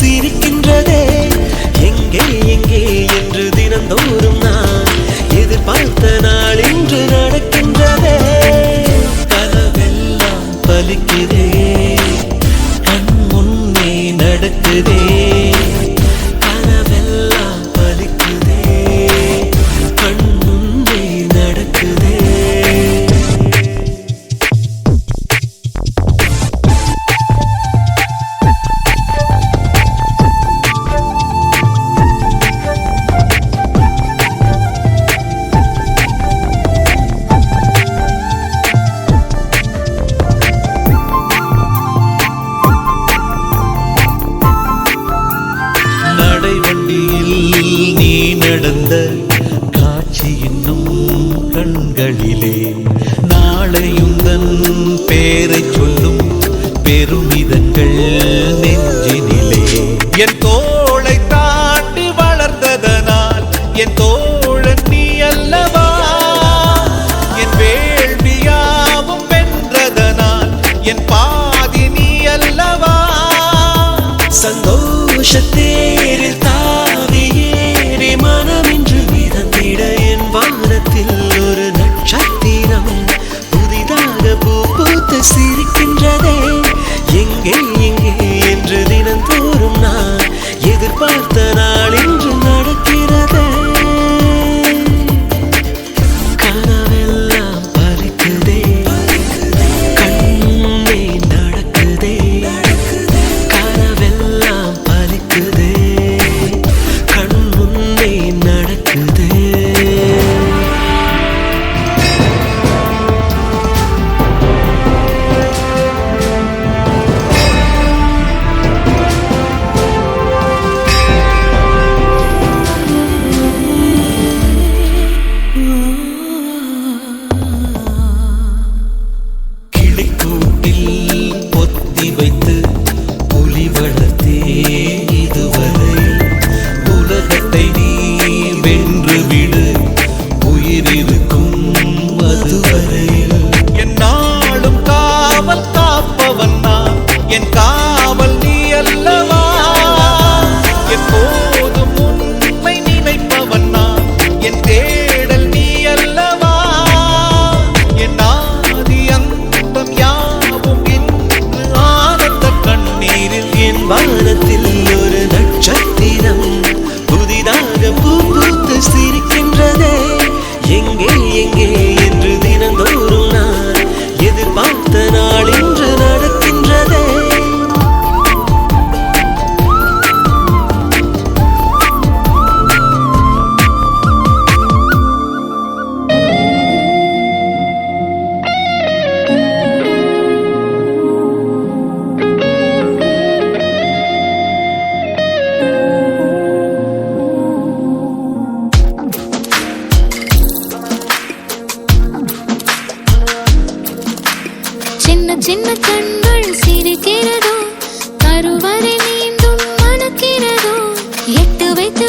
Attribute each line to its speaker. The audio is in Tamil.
Speaker 1: சிரிக்கின்றதே. எங்கே எங்கே என்று தினந்தோறும் நான் எதிர்பார்த்த நாள் இன்று நடக்கின்றதே. கனவெல்லாம் பலிக்குதே. கண் முன்னே நடக்குதே. என் தோளை தாண்டி வளர்ந்ததனால் என் தோழன் நீ அல்லவா? என் வேள்வியாவும் வென்றதனால் என் பாதி நீ அல்லவா? சந்தோஷத்தேரில் தாவி ஏறி மனமின்று மிதந்திட என் வானத்தில் ஒரு நட்சத்திரம் புதிதாக பூ பூத்து சிரிக்கின்றதே. எங்கே எங்கே எதிர்பார்த்த சின்ன கண்கள் சிரிக்கிறதோ கருவறை மீண்டும் மணக்கிறதோ எட்டு வைத்து